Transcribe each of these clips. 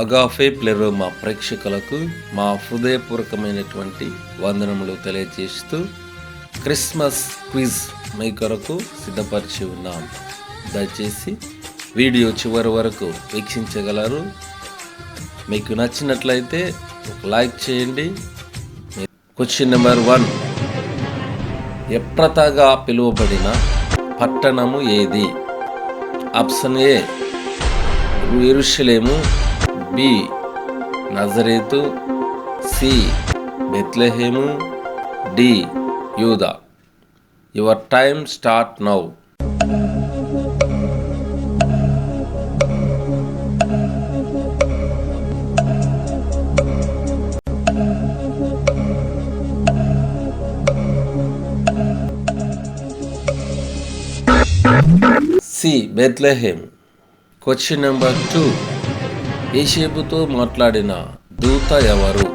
అగాఫే ప్లెరోమా ప్రేక్షకులకు మా హృదయపూర్వకమైనటువంటి వందనములు తెలియజేస్తూ క్రిస్మస్ క్విజ్ మీ కొరకు సిద్ధపరిచి ఉన్నాం. దయచేసి వీడియో చివరి వరకు వీక్షించగలరు. మీకు నచ్చినట్లయితే లైక్ చేయండి. Question number one. ఎప్రతగా పిలువబడిన పట్టణము ఏది? ఆప్షన్ ఏ ఎరుషలేము. బి నజరేతు సి బెత్లెహేము డి యూదా your time start now C Bethlehem question number two ఏషేపుతో మాట్లాడిన దూత ఎవరు?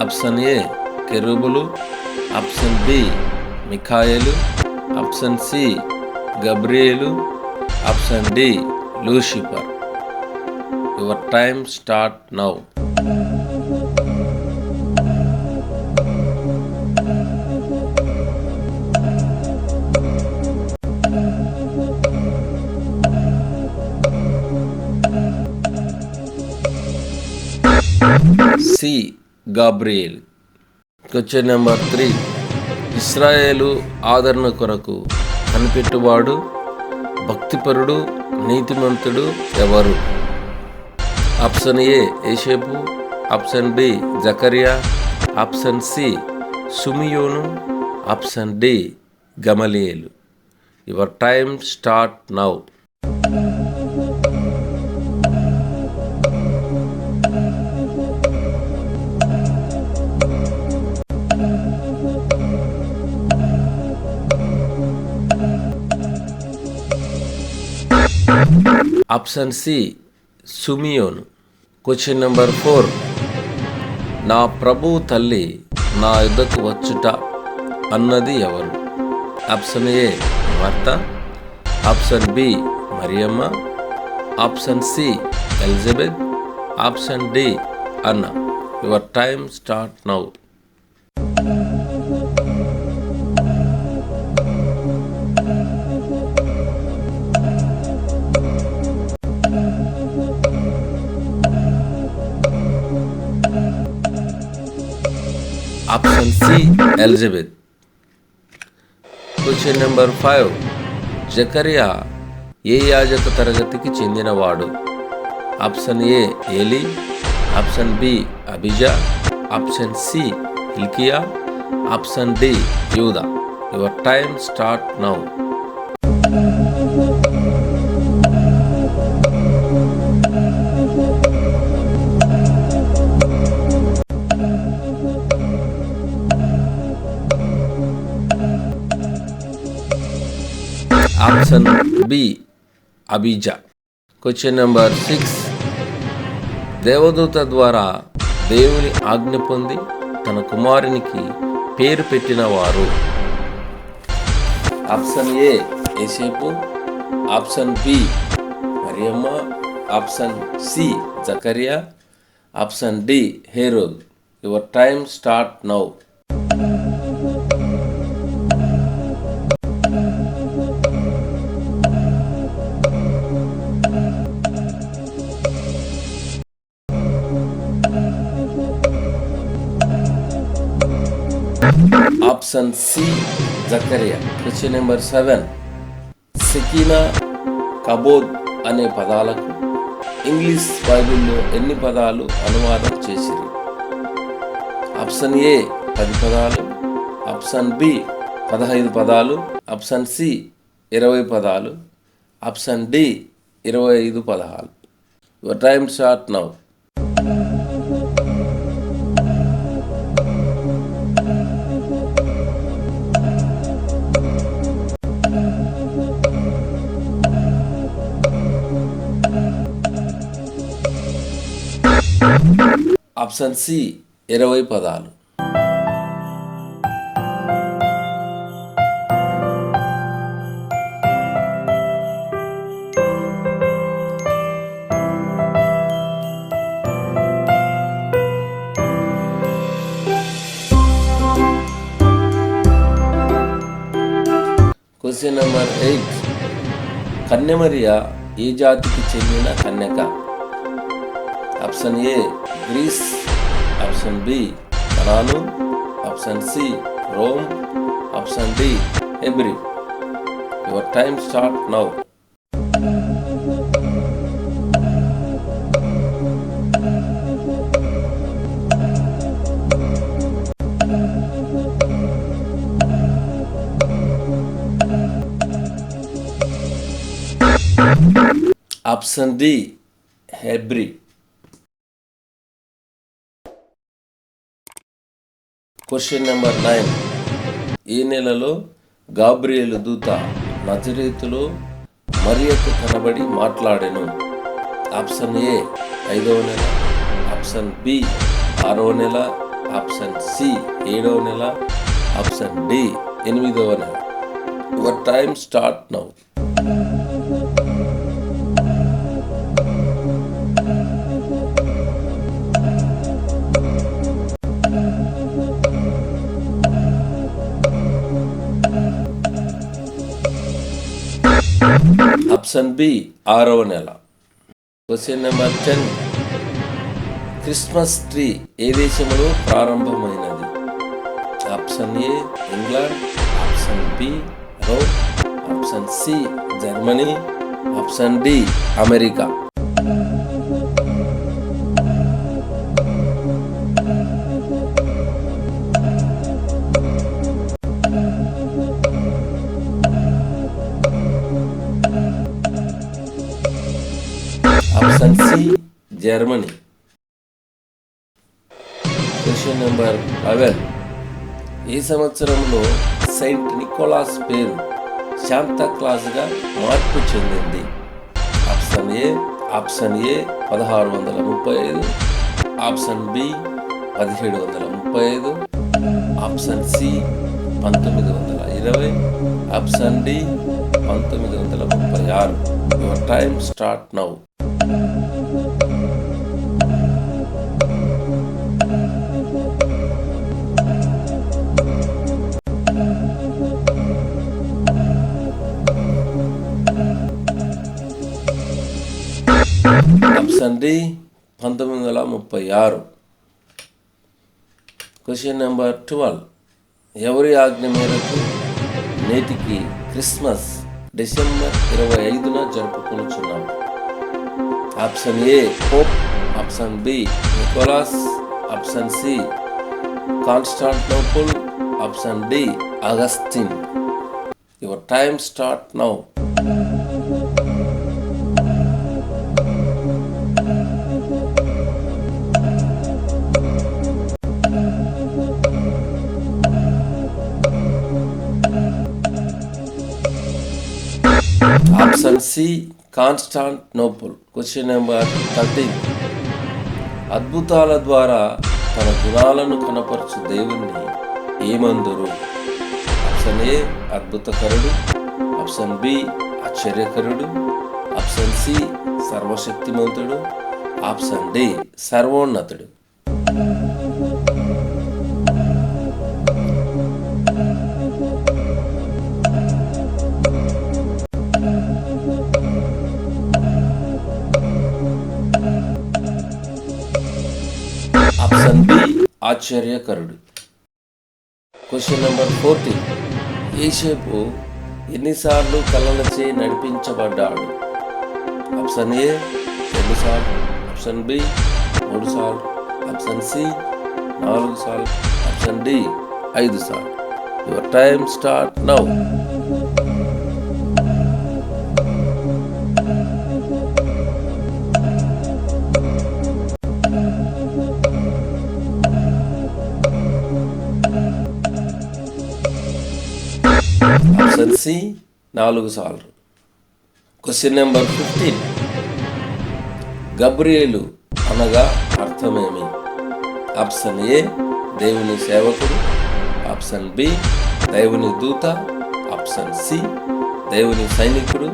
ఆప్షన్ ఏ కెరూబులు. ఆప్షన్ బి మిఖాయలు. Option C Gabriel. Option D Lucifer your time start now. C Gabriel. Question number three. ఇస్రాయేలు ఆదరణ కొరకు కనిపెట్టువాడు భక్తిపరుడు నీతిమంతుడు ఎవరు? ఆప్షన్ ఏ ఏషేపు ఆప్షన్ బి జకరియా ఆప్షన్ సి సుమియోను option D గమలియేలు. Your time start now. Option C సుమియోన్. Question number four నా ప్రభు తల్లి నా యుద్ధకు వచ్చుట అన్నది ఎవరు? ఆప్షన్ ఏ భర్త. Option B Mariyamma. Option C Elizabeth. Option D అన్న. Your time start now option C Elizabeth question number five Zechariah ఏ యాజక తరగతికి చెందినవాడు? Option A Eli option B అభిజా option C Hilkiah option D యూదా your time start now option B అబిజా question number six దేవదూత ద్వారా దేవుని ఆజ్ఞ పొంది తన కుమారునికి పేరు పెట్టిన వారు. ఆప్షన్ ఏ ఏసేపు ఆప్షన్ బి మరియమ్మ. Option C Zechariah option D Herod your time start now option C Zechariah question number seven సికినా కబోద్ అనే పదాలకు ఇంగ్లీష్ బైబిల్లో ఎన్ని పదాలు అనువాదం చేసిరు ఆప్షన్ ఏ పది పదాలు ఆప్షన్ బి పదహైదు పదాలు ఆప్షన్ సి ఇరవై పదాలు ఆప్షన్ డి ఇరవై ఐదు పదాలు your time start now option C ఇరవై పదాలు. క్వశ్చన్ నెంబర్ ఎయిట్ కన్యమరియ ఏ జాతికి చెందిన కన్యక? Option A Greece option B Canaan option C Rome option D ఎబ్రి your time start now option D Hebrew question number nine. ఈ నెలలో గాబ్రియలు దూత నజరేతులో మరియకు కనబడి మాట్లాడెను. ఆప్షన్ ఏ ఐదవ నెల ఆప్షన్ బి ఆరవ నెల ఆప్షన్ సి ఏడవ నెల ఆప్షన్ డి ఎనిమిదవ నెల. Your time start now. Option B ఆరవ నెల. Question number ten. Christmas tree ఏ దేశంలో ప్రారంభమైనది? Option A England option B Rome option C Germany option D America. సన్సీ Germany. Question number eleven ఈ సంవత్సరంలో Saint Nicholas పేరు శాంతా క్లాస్గా మార్పు చెందింది. ఆప్షన్ ఏ ఆప్షన్ ఏ పదహారు వందల ముప్పై ఐదు. ఆప్షన్ బి పదిహేడు వందల ముప్పై ఐదు. ఆప్షన్ సి పంతొమ్మిది వందల ఇరవై. ఆప్షన్ డి పంతొమ్మిది వందల ముప్పై ఆరు. Your time start now option పంతొమ్మిది వందల ముప్పై ఆరు. క్వశ్చన్ నెంబర్ ట్వెల్వ్ ఎవరి ఆజ్ఞ మేరకు నేటికి క్రిస్మస్ డిసెంబర్ ఇరవై ఐదున జరుపుకొనుచున్నాం? Option A Pope option B Nicholas option C Constantinople option D Augustine your time start now option C Constantinople question number thirteen. అద్భుతాల ద్వారా తన గుణాలను కనపరచు దేవుణ్ణి ఏమందురు? ఆప్షన్ ఏ అద్భుతకరుడు. ఆప్షన్ బి ఆశ్చర్యకరుడు. ఆప్షన్ సి సర్వశక్తిమంతుడు. ఆప్షన్ డి సర్వోన్నతుడు. ఆప్షన్ ఆశ్చర్యకరుడు. క్వశ్చన్ నెంబర్ ఫోర్టీన్ ఏసేపు ఎన్నిసార్లు కళ్ళలచే నడిపించబడ్డాడు? ఆప్షన్ ఏ రెండు సార్లు ఆప్షన్ బి మూడు సార్లు ఆప్షన్ సి నాలుగు సార్లు ఆప్షన్ డి ఐదు సార్లు యువర్ టైమ్ స్టార్ట్ నౌ కలిసి నాలుగు సార్లు క్వశ్చన్ నెంబర్ ఫిఫ్టీన్ గబ్రియేలు అనగా అర్థమేమి? ఆప్షన్ ఏ దేవుని సేవకుడు. ఆప్షన్ బి దేవుని దూత. ఆప్షన్ సి దేవుని సైనికుడు.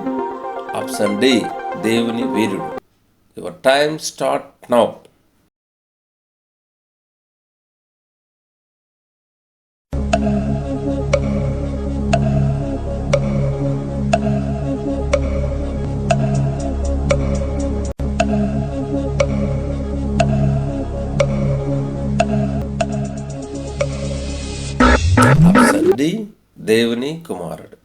ఆప్షన్ డి దేవుని వీరుడు. Your time start now Pratap sir దేవుని కుమారుడు.